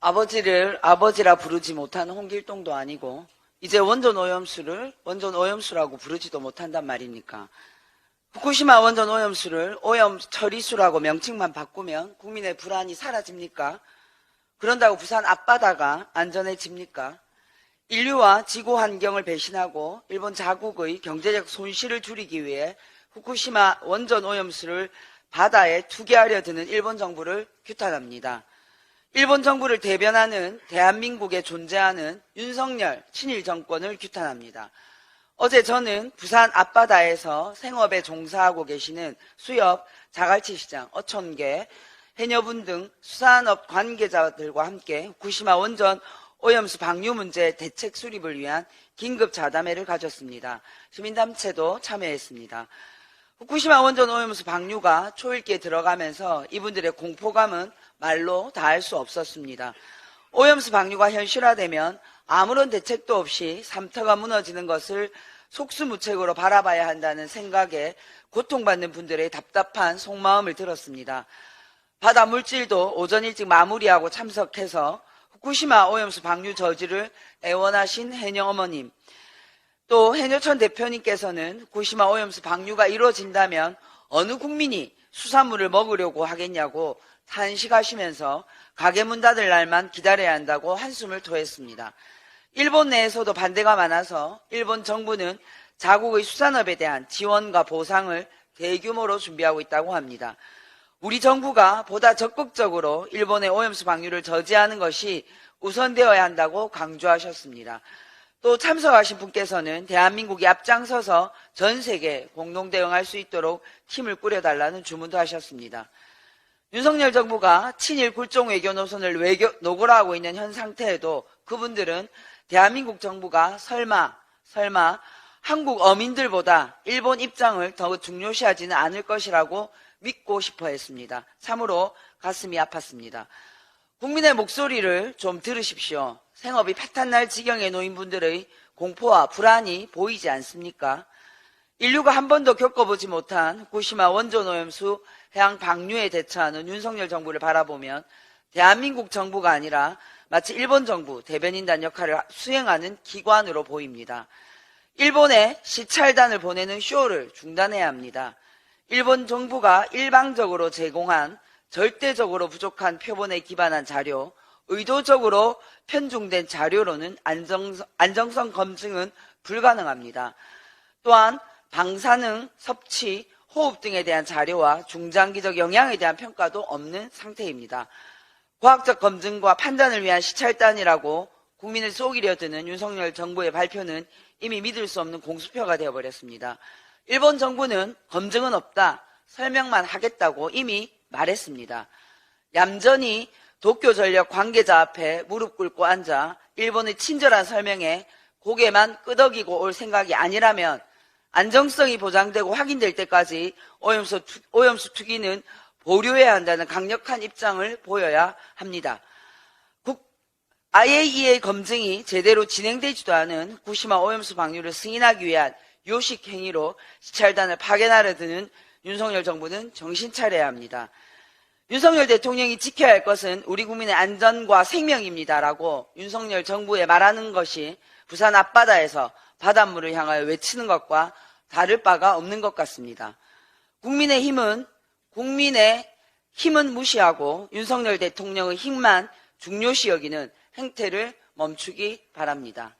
아버지를 아버지라 부르지 못하는 홍길동도 아니고 이제 원전 오염수를 원전 오염수라고 부르지도 못한단 말입니까? 후쿠시마 원전 오염수를 오염 처리수라고 명칭만 바꾸면 국민의 불안이 사라집니까? 그런다고 부산 앞바다가 안전해집니까? 인류와 지구 환경을 배신하고 일본 자국의 경제적 손실을 줄이기 위해 후쿠시마 원전 오염수를 바다에 투기하려 드는 일본 정부를 규탄합니다. 일본 정부를 대변하는 대한민국에 존재하는 윤석열 친일 정권을 규탄합니다. 어제 저는 부산 앞바다에서 생업에 종사하고 계시는 수협, 자갈치 시장, 어촌계, 해녀분 등 수산업 관계자들과 함께 후쿠시마 원전 오염수 방류 문제 대책 수립을 위한 긴급 자담회를 가졌습니다. 시민단체도 참여했습니다. 후쿠시마 원전 오염수 방류가 초읽기에 들어가면서 이분들의 공포감은 말로 다 할 수 없었습니다. 오염수 방류가 현실화되면 아무런 대책도 없이 삼터가 무너지는 것을 속수무책으로 바라봐야 한다는 생각에 고통받는 분들의 답답한 속마음을 들었습니다. 바다 물질도 오전 일찍 마무리하고 참석해서 후쿠시마 오염수 방류 저지를 애원하신 해녀 어머님, 또 해녀촌 대표님께서는 후쿠시마 오염수 방류가 이루어진다면 어느 국민이 수산물을 먹으려고 하겠냐고 탄식하시면서 가게 문 닫을 날만 기다려야 한다고 한숨을 토했습니다. 일본 내에서도 반대가 많아서 일본 정부는 자국의 수산업에 대한 지원과 보상을 대규모로 준비하고 있다고 합니다. 우리 정부가 보다 적극적으로 일본의 오염수 방류를 저지하는 것이 우선되어야 한다고 강조하셨습니다. 또 참석하신 분께서는 대한민국이 앞장서서 전 세계 공동 대응할 수 있도록 팀을 꾸려달라는 주문도 하셨습니다. 윤석열 정부가 친일 굴종 외교 노선을 외교, 노골화하고 있는 현 상태에도 그분들은 대한민국 정부가 설마, 설마 한국 어민들보다 일본 입장을 더 중요시하지는 않을 것이라고 믿고 싶어 했습니다. 참으로 가슴이 아팠습니다. 국민의 목소리를 좀 들으십시오. 생업이 파탄날 지경에 놓인 분들의 공포와 불안이 보이지 않습니까? 인류가 한 번도 겪어보지 못한 후쿠시마 원전 오염수 해양 방류에 대처하는 윤석열 정부를 바라보면 대한민국 정부가 아니라 마치 일본 정부 대변인단 역할을 수행하는 기관으로 보입니다. 일본에 시찰단을 보내는 쇼를 중단해야 합니다. 일본 정부가 일방적으로 제공한 절대적으로 부족한 표본에 기반한 자료, 의도적으로 편중된 자료로는 안정성, 안정성 검증은 불가능합니다. 또한 방사능, 섭취, 호흡 등에 대한 자료와 중장기적 영향에 대한 평가도 없는 상태입니다. 과학적 검증과 판단을 위한 시찰단이라고 국민을 속이려 드는 윤석열 정부의 발표는 이미 믿을 수 없는 공수표가 되어버렸습니다. 일본 정부는 검증은 없다, 설명만 하겠다고 이미 말했습니다. 얌전히 도쿄 전력 관계자 앞에 무릎 꿇고 앉아 일본의 친절한 설명에 고개만 끄덕이고 올 생각이 아니라면 안정성이 보장되고 확인될 때까지 오염수, 투- 오염수 투기는 보류해야 한다는 강력한 입장을 보여야 합니다. 국, IAEA 검증이 제대로 진행되지도 않은 구시마 오염수 방류를 승인하기 위한 요식 행위로 시찰단을 파견하려 드는 윤석열 정부는 정신 차려야 합니다. 윤석열 대통령이 지켜야 할 것은 우리 국민의 안전과 생명입니다라고 윤석열 정부에 말하는 것이 부산 앞바다에서 바닷물을 향하여 외치는 것과 다를 바가 없는 것 같습니다. 국민의 힘은 국민의 힘은 무시하고 윤석열 대통령의 힘만 중요시 여기는 행태를 멈추기 바랍니다.